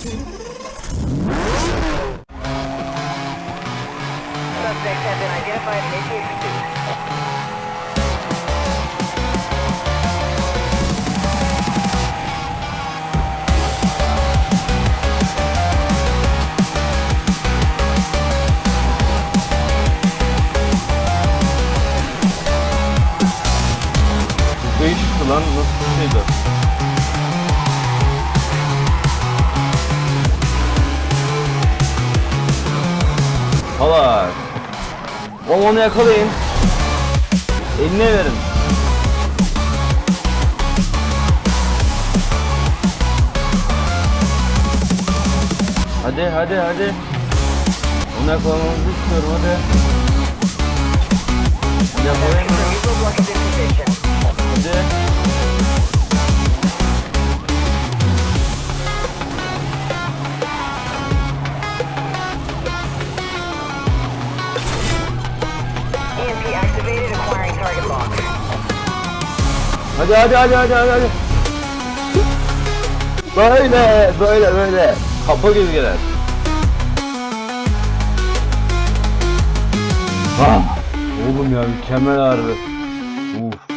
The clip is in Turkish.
Suspects lan nasıl bir şeydi? Hala. Oğlum onu yakalayın. Eline verin. Hadi hadi hadi. Onu yakalamamızı istiyorum hadi. Target lock. Hadi hadi hadi hadi hadi. Böyle böyle böyle. Kapı gibi girer. Ah, oğlum ya mükemmel harbi. Uf.